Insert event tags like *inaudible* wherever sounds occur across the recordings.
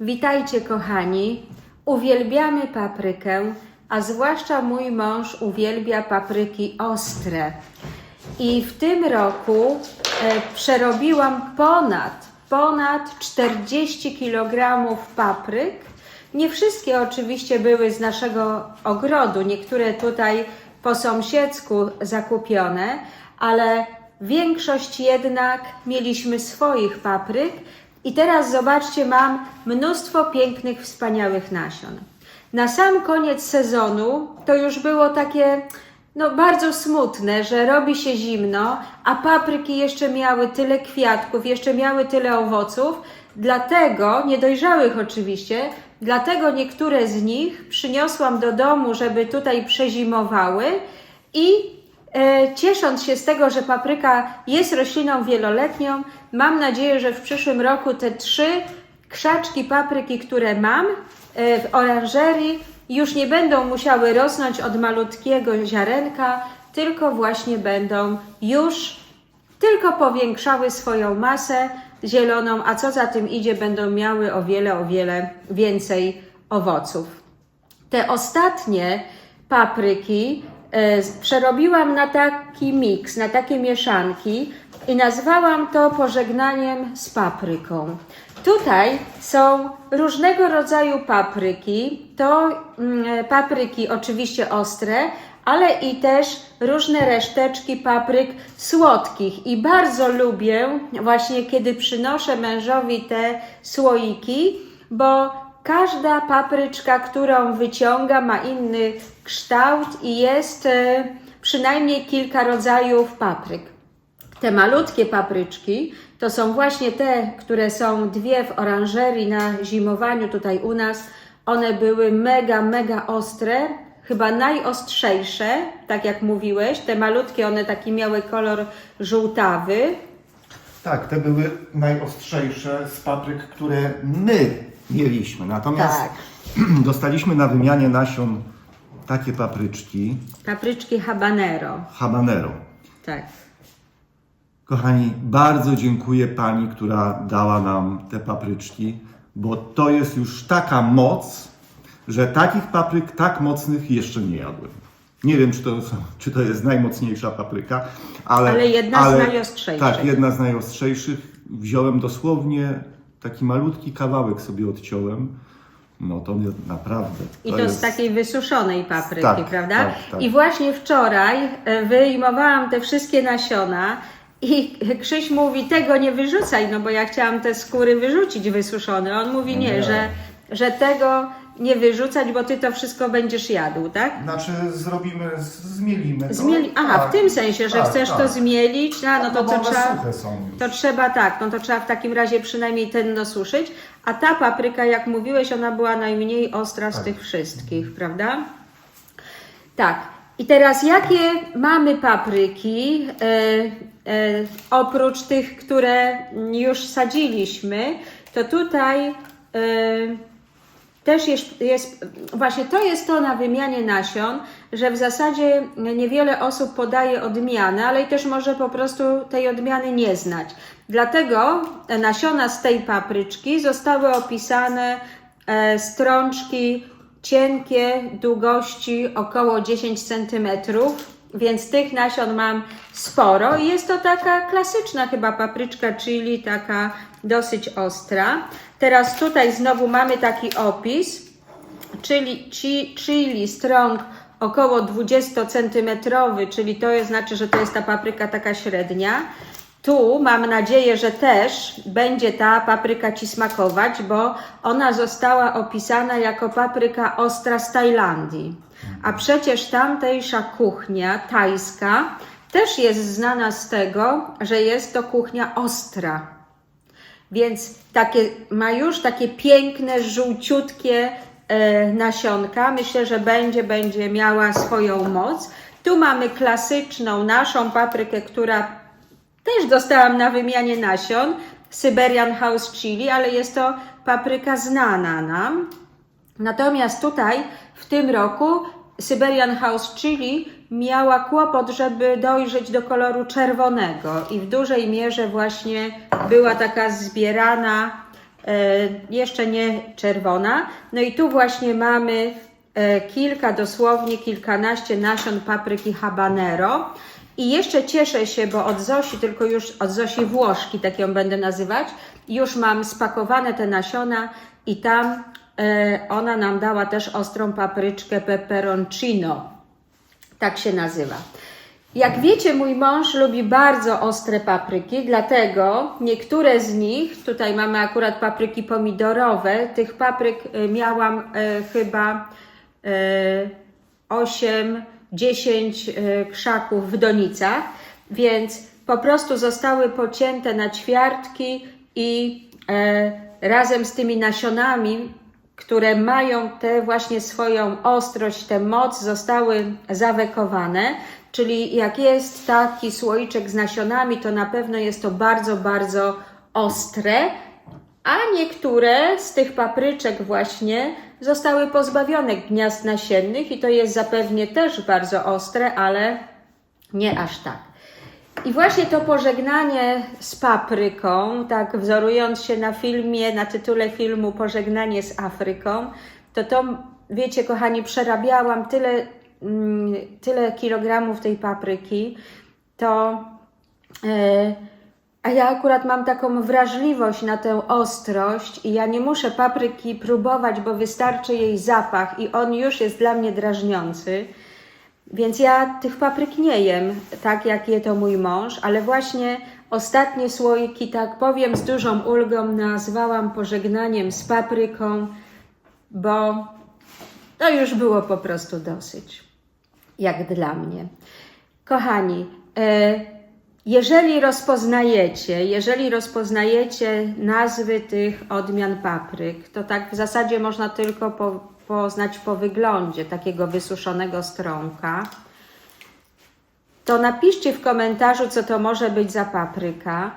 Witajcie kochani. Uwielbiamy paprykę, a zwłaszcza mój mąż uwielbia papryki ostre. I w tym roku e, przerobiłam ponad, ponad 40 kg papryk. Nie wszystkie oczywiście były z naszego ogrodu, niektóre tutaj po sąsiedzku zakupione, ale większość jednak mieliśmy swoich papryk. I teraz zobaczcie, mam mnóstwo pięknych, wspaniałych nasion. Na sam koniec sezonu to już było takie no bardzo smutne, że robi się zimno, a papryki jeszcze miały tyle kwiatków, jeszcze miały tyle owoców, dlatego, niedojrzałych oczywiście, dlatego niektóre z nich przyniosłam do domu, żeby tutaj przezimowały i ciesząc się z tego, że papryka jest rośliną wieloletnią, mam nadzieję, że w przyszłym roku te trzy krzaczki papryki, które mam e, w oranżerii, już nie będą musiały rosnąć od malutkiego ziarenka, tylko właśnie będą już tylko powiększały swoją masę zieloną, a co za tym idzie, będą miały o wiele, o wiele więcej owoców. Te ostatnie papryki e, przerobiłam na taki miks, na takie mieszanki i nazwałam to pożegnaniem z papryką. Tutaj są różnego rodzaju papryki. To mm, papryki oczywiście ostre, ale i też różne reszteczki papryk słodkich. I bardzo lubię właśnie, kiedy przynoszę mężowi te słoiki, bo każda papryczka, którą wyciąga, ma inny kształt i jest e, przynajmniej kilka rodzajów papryk. Te malutkie papryczki to są właśnie te, które są dwie w oranżerii na zimowaniu tutaj u nas. One były mega, mega ostre, chyba najostrzejsze, tak jak mówiłeś. Te malutkie, one taki miały kolor żółtawy. Tak, te były najostrzejsze z papryk, które my mieliśmy. Natomiast Tak. *clears throat* dostaliśmy na wymianie nasion takie papryczki Papryczki habanero. habanero. Tak. Kochani, bardzo dziękuję Pani, która dała nam te papryczki, bo to jest już taka moc, że takich papryk tak mocnych jeszcze nie jadłem. Nie wiem, czy to, *laughs* czy to jest najmocniejsza papryka, ale... Ale jedna z najostrzejszych. Tak, jedna z najostrzejszych. Wziąłem dosłownie taki malutki kawałek sobie odciąłem. No to nie- naprawdę. I to, z takiej wysuszonej papryki, Tak, prawda? tak, tak. I właśnie wczoraj e, wyjmowałam te wszystkie nasiona i *laughs* Krzyś mówi, tego nie wyrzucaj, no bo ja chciałam te skóry wyrzucić wysuszone. On mówi, nie, Nie. że, że tego nie wyrzucać, bo ty to wszystko będziesz jadł, tak? Znaczy zrobimy, zmielimy to. Zmieli... Aha, Tak, w tym sensie, że tak, chcesz tak. to zmielić, a no to, bo to one trzeba... suche są już. To trzeba tak, no to trzeba w takim razie przynajmniej ten dosuszyć. A ta papryka, jak mówiłeś, ona była najmniej ostra z Tak. tych wszystkich, prawda? Tak. I teraz jakie mamy papryki, e, e, oprócz tych, które już sadziliśmy, to tutaj e, też jest, jest, właśnie to jest to na wymianie nasion, że w zasadzie niewiele osób podaje odmiany, ale i też może po prostu tej odmiany nie znać. Dlatego nasiona z tej papryczki zostały opisane e, strączki cienkie, długości około 10 cm, więc tych nasion mam sporo jest to taka klasyczna chyba papryczka chili, taka dosyć ostra. Teraz tutaj znowu mamy taki opis, czyli chi, chili strong około 20 cm, czyli to jest, znaczy, że to jest ta papryka taka średnia. Tu mam nadzieję, że też będzie ta papryka Ci smakować, bo ona została opisana jako papryka ostra z Tajlandii. A przecież tamtejsza kuchnia tajska też jest znana z tego, że jest to kuchnia ostra. Więc takie, ma już takie piękne, żółciutkie e, nasionka. Myślę, że będzie, będzie miała swoją moc. Tu mamy klasyczną naszą paprykę, która też dostałam na wymianie nasion. Syberian House Chili, ale jest to papryka znana nam. Natomiast tutaj w tym roku Syberian House Chili miała kłopot, żeby dojrzeć do koloru czerwonego i w dużej mierze właśnie była taka zbierana jeszcze nie czerwona. No i tu właśnie mamy e, kilka, dosłownie kilkanaście nasion papryki habanero. I jeszcze cieszę się, bo od Zosi, tylko już od Zosi Włoszki, tak ją będę nazywać, już mam spakowane te nasiona i tam e, ona nam dała też ostrą papryczkę peperoncino. Tak się nazywa. Jak wiecie, mój mąż lubi bardzo ostre papryki, dlatego niektóre z nich, tutaj mamy akurat papryki pomidorowe, tych papryk y, miałam e, chyba e, 8, 10 e, krzaków w donicach, więc po prostu zostały pocięte na ćwiartki i e, razem z tymi nasionami które mają tę właśnie swoją ostrość, tę moc, zostały zawekowane. Czyli jak jest taki słoiczek z nasionami, to na pewno jest to bardzo, bardzo ostre, a niektóre z tych papryczek właśnie zostały pozbawione gniazd nasiennych i to jest zapewne też bardzo ostre, ale nie aż tak. I właśnie to pożegnanie z papryką, tak wzorując się na filmie, na tytule filmu Pożegnanie z Afryką, to to, wiecie, kochani, przerabiałam tyle, mm, tyle kilogramów tej papryki, to. e, a ja akurat mam taką wrażliwość na tę ostrość i ja nie muszę papryki próbować, bo wystarczy jej zapach i on już jest dla mnie drażniący. Więc ja tych papryk nie jem, tak jak je to mój mąż, ale właśnie ostatnie słoiki, tak powiem z dużą ulgą, nazwałam pożegnaniem z papryką, bo to już było po prostu dosyć, jak dla mnie. Kochani, e, jeżeli rozpoznajecie, jeżeli rozpoznajecie nazwy tych odmian papryk, to tak w zasadzie można tylko po, poznać po wyglądzie takiego wysuszonego strąka. To napiszcie w komentarzu, co to może być za papryka.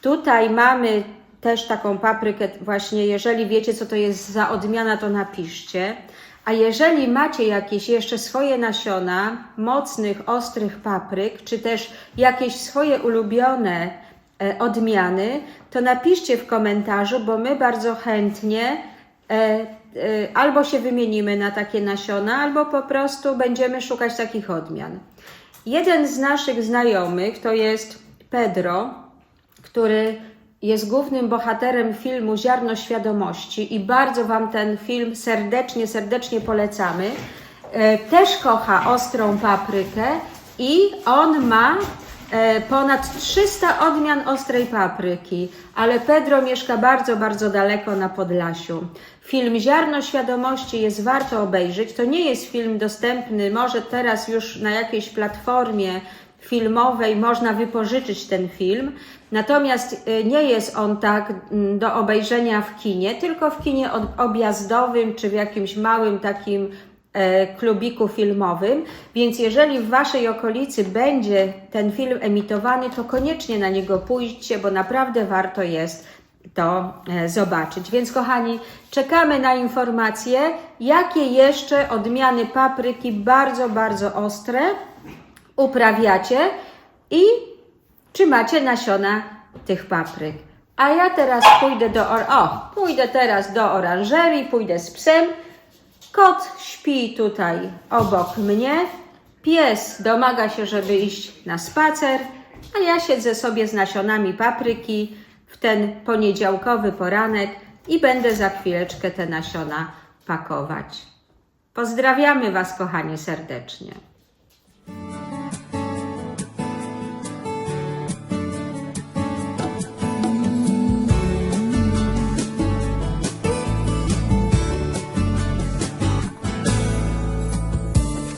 Tutaj mamy też taką paprykę, właśnie jeżeli wiecie, co to jest za odmiana, to napiszcie. A jeżeli macie jakieś jeszcze swoje nasiona mocnych, ostrych papryk, czy też jakieś swoje ulubione e, odmiany, to napiszcie w komentarzu, bo my bardzo chętnie e, albo się wymienimy na takie nasiona, albo po prostu będziemy szukać takich odmian. Jeden z naszych znajomych to jest Pedro, który jest głównym bohaterem filmu Ziarno Świadomości i bardzo Wam ten film serdecznie, serdecznie polecamy. E, Też kocha ostrą paprykę i on ma ponad 300 odmian ostrej papryki, ale Pedro mieszka bardzo, bardzo daleko na Podlasiu. Film Ziarno Świadomości jest warto obejrzeć. To nie jest film dostępny, może teraz już na jakiejś platformie filmowej można wypożyczyć ten film. Natomiast y, nie jest on tak mm, do obejrzenia w kinie, tylko w kinie objazdowym czy w jakimś małym takim e, klubiku filmowym. Więc jeżeli w Waszej okolicy będzie ten film emitowany, to koniecznie na niego pójdźcie, bo naprawdę warto jest to e, zobaczyć. Więc kochani, czekamy na informacje, jakie jeszcze odmiany papryki bardzo, bardzo ostre uprawiacie i czy macie nasiona tych papryk. A ja teraz pójdę do or- o, pójdę teraz do oranżerii, pójdę z psem. Kot śpi tutaj obok mnie. Pies domaga się, żeby iść na spacer, a ja siedzę sobie z nasionami papryki w ten poniedziałkowy poranek i będę za chwileczkę te nasiona pakować. Pozdrawiamy Was, kochani, serdecznie.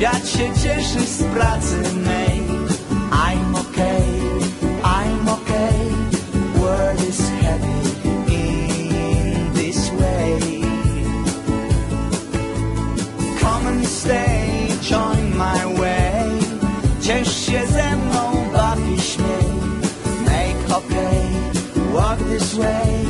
Świat się cieszy z pracy mej. I'm okay, I'm okay. World is heavy in this way. Come and stay, join my way. Ciesz się ze mną, baw i Make okay, walk this way.